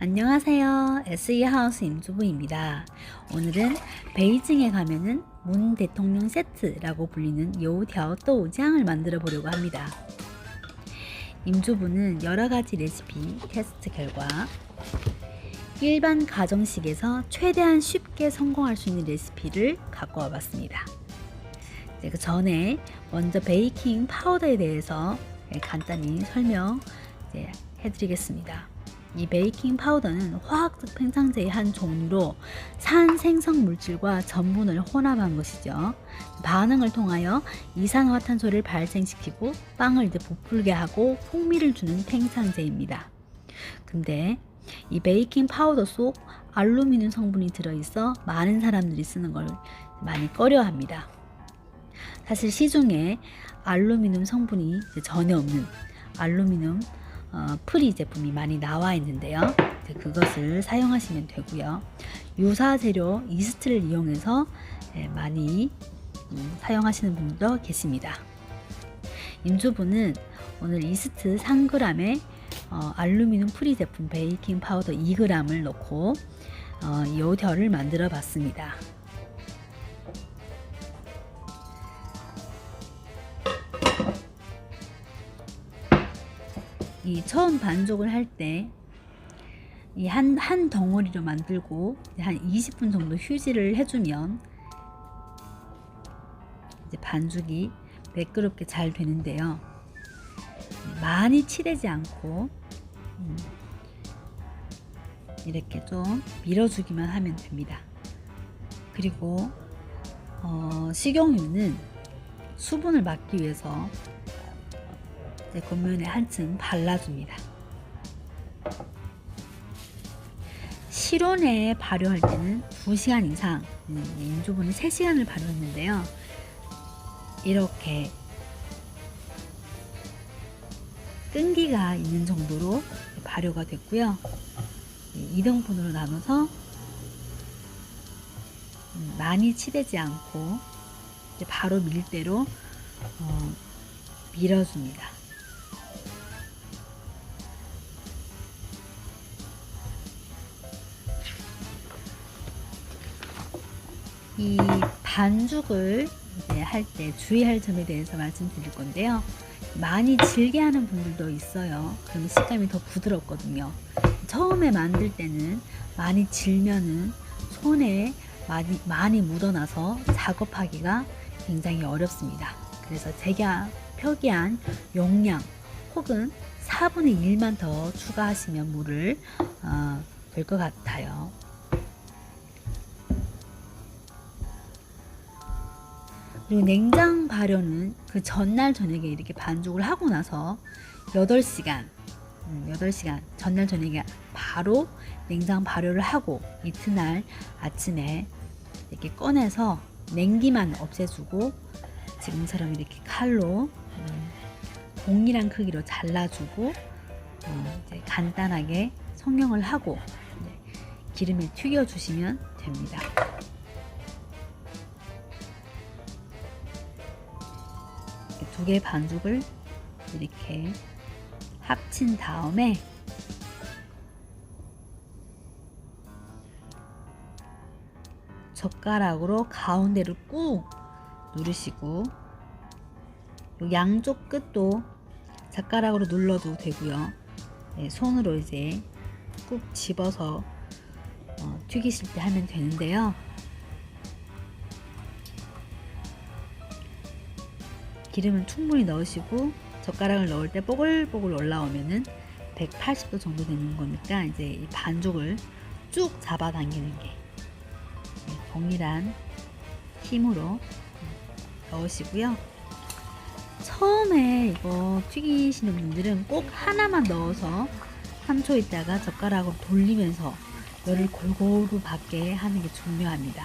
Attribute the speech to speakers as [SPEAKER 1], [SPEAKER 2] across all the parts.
[SPEAKER 1] 안녕하세요. SE하우스 임주부입니다. 오늘은 베이징에 가면은 문 대통령 세트라고 불리는 요条 또우장을 만들어 보려고 합니다. 임주부는 여러 가지 레시피 테스트 결과 일반 가정식에서 최대한 쉽게 성공할 수 있는 레시피를 갖고 와 봤습니다. 이제 그 전에 먼저 베이킹 파우더에 대해서 간단히 설명 이제 해드리겠습니다. 이 베이킹 파우더는 화학적 팽창제의 한 종류로 산 생성 물질과 전분을 혼합한 것이죠. 반응을 통하여 이산화탄소를 발생시키고 빵을 이제 부풀게 하고 풍미를 주는 팽창제입니다. 근데 이 베이킹 파우더 속 알루미늄 성분이 들어있어 많은 사람들이 쓰는 걸 많이 꺼려합니다. 사실 시중에 알루미늄 성분이 전혀 없는 알루미늄 어, 프리 제품이 많이 나와 있는데요. 그것을 사용하시면 되고요. 유사 재료 이스트를 이용해서 예, 많이 음, 사용하시는 분도 계십니다. 임주부는 오늘 이스트 3g에 어, 알루미늄 프리 제품 베이킹 파우더 2g을 넣고 어, 요결을 만들어 봤습니다. 이 처음 반죽을 할 때 이 한 한 덩어리로 만들고 한 20분 정도 휴지를 해주면 이제 반죽이 매끄럽게 잘 되는데요. 많이 치대지 않고 음, 이렇게 좀 밀어주기만 하면 됩니다. 그리고 어, 식용유는 수분을 막기 위해서 네, 겉면에 한층 발라줍니다. 실온에 발효할 때는 2시간 이상, 음, 인조분은 3시간을 발효했는데요. 이렇게 끈기가 있는 정도로 발효가 됐고요. 2등분으로 나눠서 음, 많이 치대지 않고 바로 밀대로 어, 밀어줍니다. 이 반죽을 할때 주의할 점에 대해서 말씀드릴 건데요. 많이 질게 하는 분들도 있어요. 그러면 식감이 더 부드럽거든요. 처음에 만들 때는 많이 질면은 손에 많이, 많이 묻어나서 작업하기가 굉장히 어렵습니다. 그래서 제가 표기한 용량 혹은 4분의 1만 더 추가하시면 물을 어, 될 것 같아요. 그리고 냉장 발효는 그 전날 저녁에 이렇게 반죽을 하고 나서 8시간, 8시간 전날 저녁에 바로 냉장 발효를 하고 이튿날 아침에 이렇게 꺼내서 냉기만 없애주고 지금처럼 이렇게 칼로 음, 동일한 크기로 잘라주고 어, 이제 간단하게 성형을 하고 기름에 튀겨주시면 됩니다. 두 개의 반죽을 이렇게 합친 다음에 젓가락으로 가운데를 꾹 누르시고 양쪽 끝도 젓가락으로 눌러도 되고요. 네, 손으로 이제 꾹 집어서 어, 튀기실 때 하면 되는데요. 기름은 충분히 넣으시고 젓가락을 넣을 때 뽀글뽀글 올라오면은 180도 정도 되는 거니까 이제 이 반죽을 쭉 잡아당기는 게 동일한 힘으로 넣으시고요. 처음에 이거 튀기시는 분들은 꼭 하나만 넣어서 3초 있다가 젓가락으로 돌리면서 열을 골고루 받게 하는 게 중요합니다.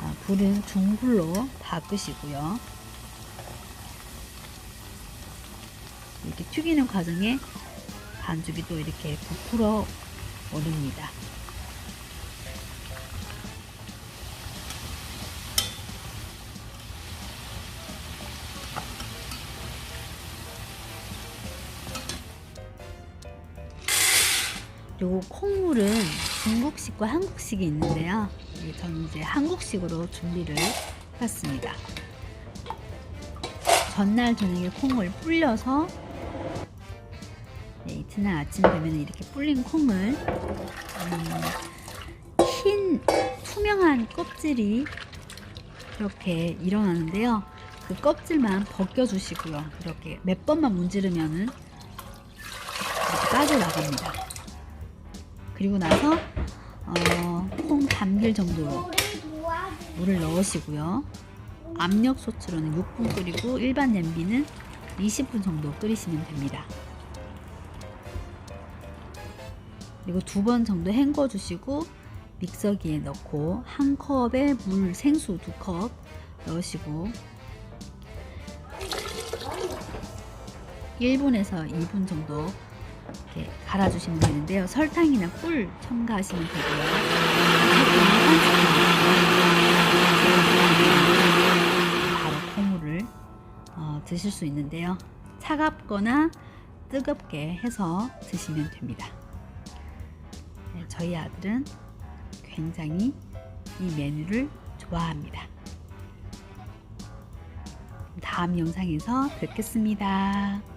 [SPEAKER 1] 아, 불은 중불로 바꾸시고요. 이렇게 튀기는 과정에 반죽이 또 이렇게 부풀어 오릅니다. 요 콩물은 중국식과 한국식이 있는데요. 네, 저는 이제 한국식으로 준비를 해봤습니다. 전날 저녁에 콩을 불려서 네, 이튿날 아침 되면 이렇게 불린 콩을 음, 흰 투명한 껍질이 이렇게 일어나는데요. 그 껍질만 벗겨주시고요. 이렇게 몇 번만 문지르면은 빠져나갑니다. 그리고 나서 어, 콩 담길 정도로 물을 넣으시고요. 압력솥으로는 6분 끓이고 일반 냄비는 20분 정도 끓이시면 됩니다. 그리고 두 번 정도 헹궈 주시고 믹서기에 넣고 한 컵에 물 생수 두 컵 넣으시고 1분에서 2분 정도 이렇게 갈아주시면 되는데요. 설탕이나 꿀 첨가하시면 되고요. 바로 콩물을 어, 드실 수 있는데요. 차갑거나 뜨겁게 해서 드시면 됩니다. 네, 저희 아들은 굉장히 이 메뉴를 좋아합니다. 다음 영상에서 뵙겠습니다.